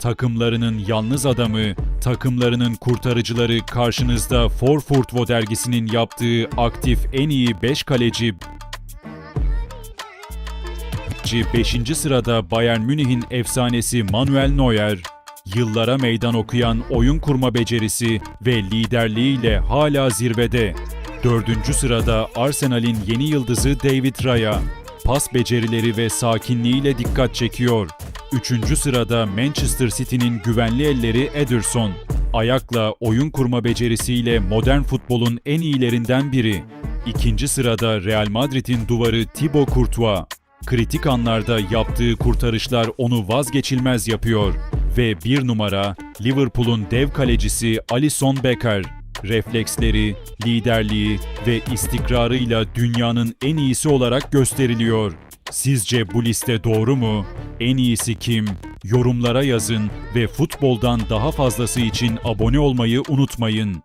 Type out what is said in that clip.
Takımlarının yalnız adamı, takımlarının kurtarıcıları karşınızda Forfurtvo dergisinin yaptığı aktif en iyi 5 kaleci 5. sırada Bayern Münih'in efsanesi Manuel Neuer, yıllara meydan okuyan oyun kurma becerisi ve liderliğiyle hala zirvede. 4. sırada Arsenal'in yeni yıldızı David Raya, pas becerileri ve sakinliğiyle dikkat çekiyor. 3. sırada Manchester City'nin güvenli elleri Ederson, ayakla oyun kurma becerisiyle modern futbolun en iyilerinden biri. İkinci sırada Real Madrid'in duvarı Thibaut Courtois. Kritik anlarda yaptığı kurtarışlar onu vazgeçilmez yapıyor. Ve bir numara Liverpool'un dev kalecisi Alisson Becker. Refleksleri, liderliği ve istikrarıyla dünyanın en iyisi olarak gösteriliyor. Sizce bu liste doğru mu? En iyisi kim? Yorumlara yazın ve futboldan daha fazlası için abone olmayı unutmayın.